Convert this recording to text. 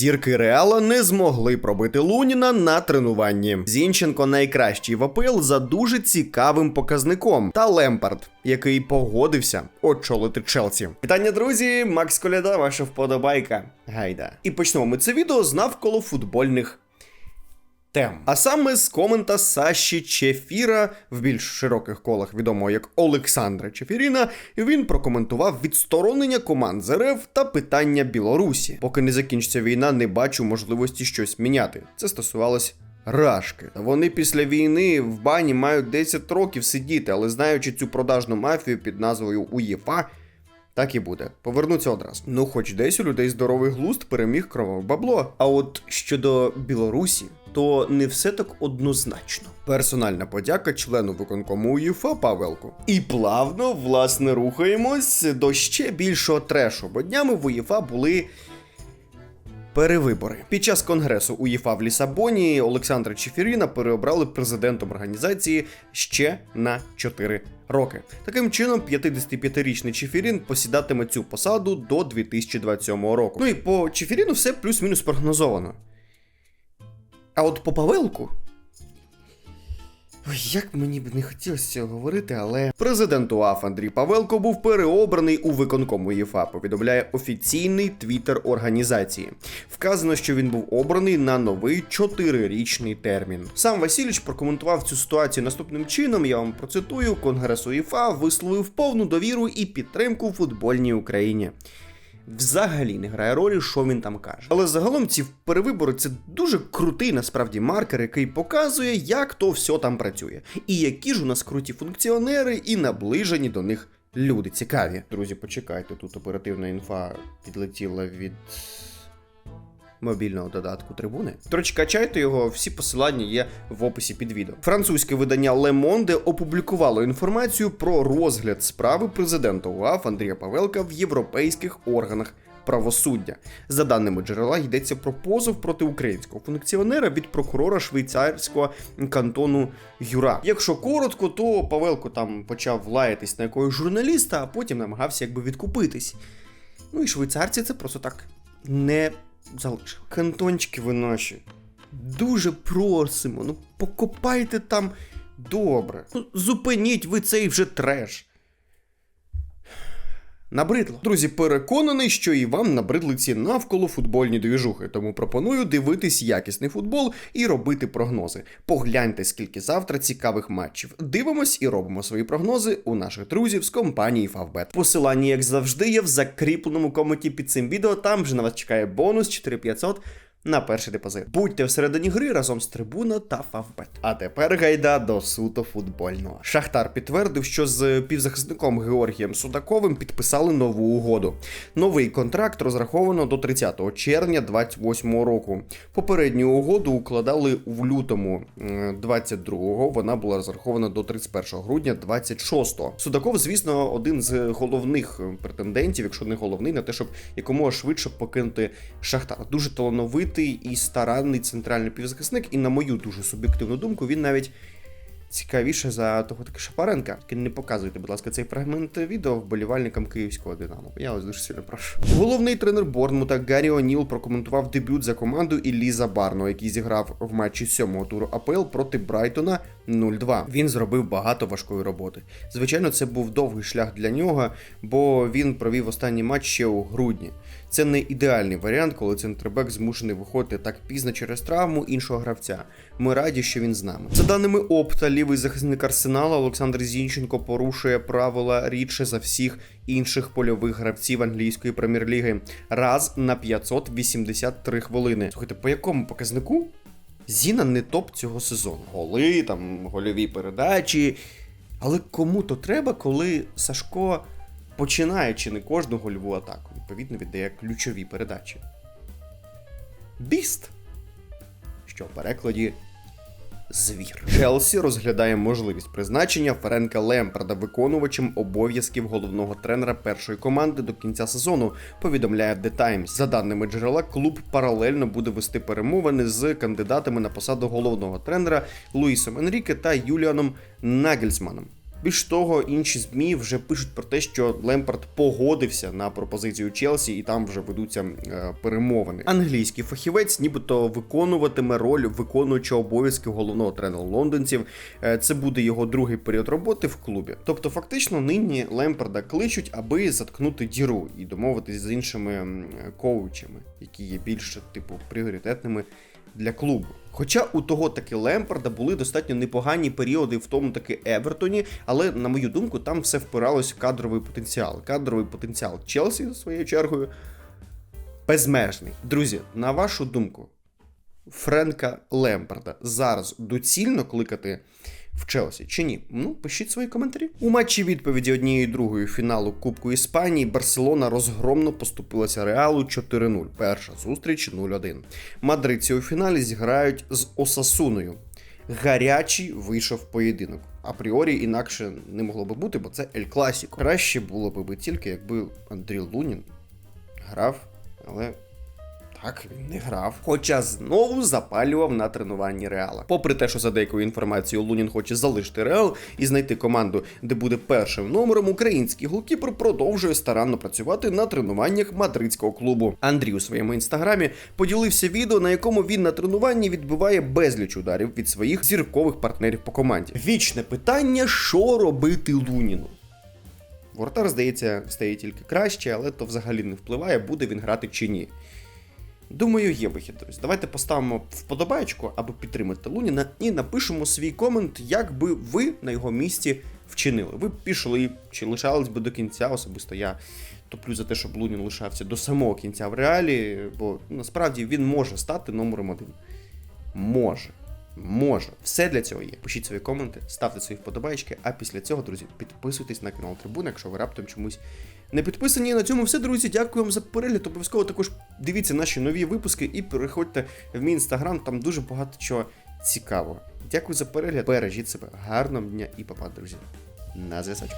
Зірки Реала не змогли пробити Луніна на тренуванні. Зінченко найкращий в за дуже цікавим показником. Та Лемпард, який погодився очолити Челсі. Вітання, друзі! Макс Коляда, ваша вподобайка. Гайда. І почнемо ми це відео з навколо футбольних тем. А саме з комента Саші Чефіра в більш широких колах відомого як Олександра Чефіріна, він прокоментував відсторонення команд з РФ та питання Білорусі. Поки не закінчиться війна, не бачу можливості щось міняти. Це стосувалось. Рашки. Вони після війни в бані мають 10 років сидіти, але знаючи цю продажну мафію під назвою УЄФА, так і буде. Повернуться одразу. Ну, хоч десь у людей здоровий глузд переміг кроваве бабло. А от щодо Білорусі, то не все так однозначно. Персональна подяка члену виконкому УЄФА Павелку. І плавно, власне, рухаємось до ще більшого трешу, бо днями в УЄФА були. Перевибори під час конгресу УЄФА в Лісабоні Олександра Чефіріна переобрали президентом організації ще на 4 роки. Таким чином, 55-річний Чефірін посідатиме цю посаду до 2027 року. Ну і по Чефіріну все плюс-мінус прогнозовано. А от по Павелку. Ой, як мені б не хотілося цього говорити, але президент УАФ Андрій Павелко був переобраний у виконком УЄФА, повідомляє офіційний твіттер організації. Вказано, що він був обраний на новий чотирирічний термін. Сам Васильович прокоментував цю ситуацію наступним чином. Я вам процитую: Конгрес УЄФА висловив повну довіру і підтримку футбольній Україні взагалі не грає ролі, що він там каже. Але загалом ці перевибори це дуже крутий насправді маркер, який показує, як то все там працює, і які ж у нас круті функціонери і наближені до них люди. Цікаві. Друзі, почекайте, тут оперативна інфа підлетіла від мобільного додатку трибуни. Троч качайте його, всі посилання є в описі під відео. Французьке видання Le Monde опублікувало інформацію про розгляд справи президента УАФ Андрія Павелка в європейських органах. Правосуддя за даними джерела йдеться про позов проти українського функціонера від прокурора швейцарського кантону Юра. Якщо коротко, то Павелко там почав лаятись на якогось журналіста, а потім намагався якби відкупитись. Ну і швейцарці це просто так не залишив. Кантончики ви наші. Дуже просимо. Ну покопайте там добре. Ну, зупиніть ви цей вже треш. Набридло. Друзі, переконаний, що і вам набридли ці навколо футбольні двіжухи, тому пропоную дивитись якісний футбол і робити прогнози. Погляньте, скільки завтра цікавих матчів. Дивимось і робимо свої прогнози у наших друзів з компанії Favbet. Посилання, як завжди, є в закріпленому коменті під цим відео. Там вже на вас чекає бонус 4500 на перший депозит. Будьте всередині гри разом з трибуна та Фавбет. А тепер гайда до суто футбольного. Шахтар підтвердив, що з півзахисником Георгієм Судаковим підписали нову угоду. Новий контракт розраховано до 30 червня 28 року. Попередню угоду укладали в лютому 22-го. Вона була розрахована до 31 грудня 26-го. Судаков, звісно, один з головних претендентів, якщо не головний, на те, щоб якомога швидше покинути Шахтар. Дуже талановитий талановитий і старанний центральний півзахисник, і на мою дуже суб'єктивну думку, він навіть цікавіше за того таки Шапаренка. Не показуйте, будь ласка, цей фрагмент відео вболівальникам київського Динамо. Я вас дуже сильно прошу. Головний тренер Борнмута Гаррі О'Ніл прокоментував дебют за команду Іллі Барно, який зіграв в матчі сьомого туру АПЛ проти Брайтона 0-2. Він зробив багато важкої роботи. Звичайно, це був довгий шлях для нього, бо він провів останній матч ще у грудні. Це не ідеальний варіант, коли центрбек змушений виходити так пізно через травму іншого гравця. Ми раді, що він з нами. За даними Опта, лівий захисник Арсенала Олександр Зінченко порушує правила рідше за всіх інших польових гравців англійської прем'єр-ліги раз на 583 хвилини. Слухайте, по якому показнику? Зіна не топ цього сезону. Голи, там гольові передачі. Але кому то треба, коли Сашко починає чи не кожну гольову атаку, відповідно віддає ключові передачі. Біст, що в перекладі звір. Челсі розглядає можливість призначення Ференка Лемпарда виконувачем обов'язків головного тренера першої команди до кінця сезону. Повідомляє The Times. За даними джерела, клуб паралельно буде вести перемовини з кандидатами на посаду головного тренера Луїсом Енріке та Юліаном Нагельсманом. Більш того, інші ЗМІ вже пишуть про те, що Лемпард погодився на пропозицію Челсі, і там вже ведуться е, перемовини. Англійський фахівець, нібито виконуватиме роль виконуючого обов'язки головного тренера лондонців. Е, це буде його другий період роботи в клубі. Тобто, фактично, нині Лемпарда кличуть, аби заткнути діру і домовитись з іншими коучами, які є більш типу пріоритетними для клубу. Хоча у того таки Лемпарда були достатньо непогані періоди в тому таки Евертоні, але на мою думку, там все впиралось в кадровий потенціал. Кадровий потенціал Челсі, своєю чергою, безмежний. Друзі, на вашу думку, Френка Лемпарда зараз доцільно кликати в Челсі чи ні? Ну, пишіть свої коментарі. У матчі відповіді однієї другої фіналу Кубку Іспанії Барселона розгромно поступилася Реалу 4-0. Перша зустріч 0-1. Мадридці у фіналі зіграють з Осасуною. Гарячий вийшов поєдинок. Апріорі інакше не могло би бути, бо це Ель Класіко. Краще було б тільки, якби Андрій Лунін грав, але так, він не грав. Хоча знову запалював на тренуванні Реала. Попри те, що за деякою інформацією Лунін хоче залишити Реал і знайти команду, де буде першим номером, український голкіпер продовжує старанно працювати на тренуваннях мадридського клубу. Андрій у своєму інстаграмі поділився відео, на якому він на тренуванні відбиває безліч ударів від своїх зіркових партнерів по команді. Вічне питання, що робити Луніну. Воротар, здається, стає тільки краще, але то взагалі не впливає, буде він грати чи ні. Думаю, є вихід, друзі. Давайте поставимо вподобайку, аби підтримати Луніна, і напишемо свій комент, як би ви на його місці вчинили. Ви б пішли чи лишались би до кінця, особисто я топлю за те, щоб Лунін лишався до самого кінця в реалі, бо насправді він може стати номером один. Може. Може, все для цього є. Пишіть свої коменти, ставте свої вподобайки, а після цього, друзі, підписуйтесь на канал Трибуна, якщо ви раптом чомусь не підписані. На цьому все, друзі. Дякую вам за перегляд. Обов'язково також дивіться наші нові випуски і переходьте в мій інстаграм, там дуже багато чого цікавого. Дякую за перегляд. Бережіть себе, гарного дня і папа, друзі. На зв'язочку.